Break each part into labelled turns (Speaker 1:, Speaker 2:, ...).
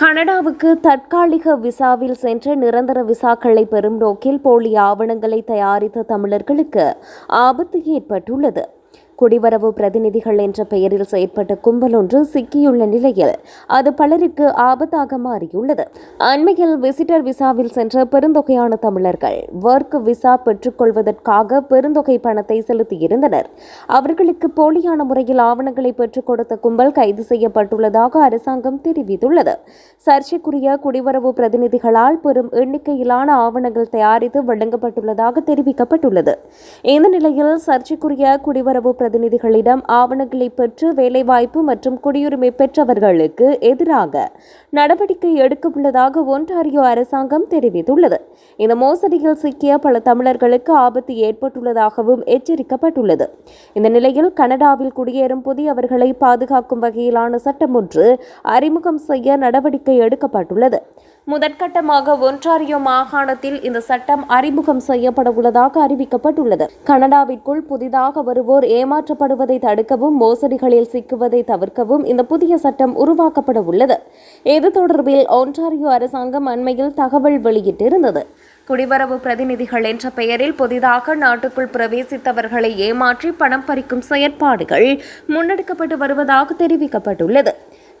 Speaker 1: கனடாவுக்கு தற்காலிக விசாவில் சென்று நிரந்தர விசாக்களை பெறும் நோக்கில் போலி ஆவணங்களை தயாரித்த தமிழர்களுக்கு ஆபத்து ஏற்பட்டுள்ளது. குடிவரவு பிரதிநிதிகள் என்ற பெயரில் செயற்பட்ட கும்பல் ஒன்று சிக்கியுள்ள நிலையில் அது பலருக்கு ஆபத்தாக மாறியுள்ளது. அண்மையில் விசிட்டர் விசாவில் சென்ற பெருந்தொகையான தமிழர்கள் ஒர்க் விசா பெற்றுக்கொள்வதற்காக பெருந்தொகை பணத்தை செலுத்தியிருந்தனர். அவர்களுக்கு போலியான முறையில் ஆவணங்களை பெற்றுக் கொடுத்த கும்பல் கைது செய்யப்பட்டுள்ளதாக அரசாங்கம் தெரிவித்துள்ளது. சர்ச்சைக்குரிய குடிவரவு பிரதிநிதிகளால் பெரும் எண்ணிக்கையிலான ஆவணங்கள் தயாரித்து வழங்கப்பட்டுள்ளதாக தெரிவிக்கப்பட்டுள்ளது. இந்த நிலையில் சர்ச்சைக்குரிய குடிவரவு பிரதிநிதிகளிடம் ஆவணங்களை பெற்று வேலைவாய்ப்பு மற்றும் குடியுரிமை பெற்றவர்களுக்கு எதிராக நடவடிக்கை எடுக்கவுள்ளதாக ஒன்டாரியோ அரசாங்கம் தெரிவித்துள்ளது. இந்த மோசடியில் சிக்கிய பல தமிழர்களுக்கு ஆபத்து ஏற்பட்டுள்ளதாகவும் எச்சரிக்கப்பட்டுள்ளது. இந்த நிலையில் கனடாவில் குடியேறும் புதியவர்களை பாதுகாக்கும் வகையிலான சட்டம் ஒன்று அறிமுகம் செய்ய நடவடிக்கை எடுக்கப்பட்டுள்ளது. முதற்கட்டமாக ஒன்றாரியோ மாகாணத்தில் இந்த சட்டம் அறிமுகம் செய்யப்பட உள்ளதாக அறிவிக்கப்பட்டுள்ளது. கனடாவிற்குள் புதிதாக வருவோர் ஏமா ஏமாற்றப்படுவதை தடுக்கவும் மோசடிகளில் சிக்குவதை தவிர்க்கவும் இந்த புதிய சட்டம் உருவாக்கப்பட உள்ளது. இது தொடர்பில் ஒன்டாரியோ அரசாங்கம் அண்மையில் தகவல் வெளியிட்டிருந்தது. குடிவரவு பிரதிநிதிகள் என்ற பெயரில் புதிதாக நாட்டுக்குள் பிரவேசித்தவர்களை ஏமாற்றி பணம் பறிக்கும் செயற்பாடுகள் முன்னெடுக்கப்பட்டு வருவதாக தெரிவிக்கப்பட்டுள்ளது.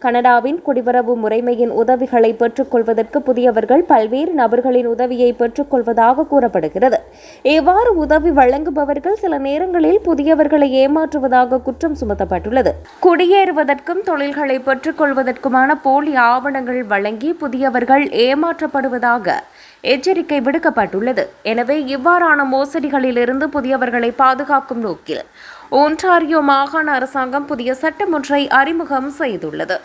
Speaker 1: கனடாவின் குடிவரவு முறைமையின் உதவிகளை பெற்றுக்கொள்வதற்கு புதியவர்கள் பல்வேறு நபர்களின் உதவியை பெற்றுக்கொள்வதாக கூறப்படுகிறது. இவ்வாறு உதவி வழங்குபவர்கள் சில நேரங்களில் புதியவர்களை ஏமாற்றுவதாக குற்றம் சுமத்தப்பட்டுள்ளது. குடியேறுவதற்கும் தொழில்களை பெற்றுக்கொள்வதற்குமான போலி ஆவணங்கள் வழங்கி புதியவர்கள் ஏமாற்றப்படுவதாக எச்சரிக்கை விடுக்கப்பட்டுள்ளது. எனவே இவ்வாறான மோசடிகளிலிருந்து புதியவர்களை பாதுகாக்கும் நோக்கில் ஒன்டாரியோ மாகாண அரசாங்கம் புதிய சட்டம் ஒன்றை அறிமுகம் செய்துள்ளது.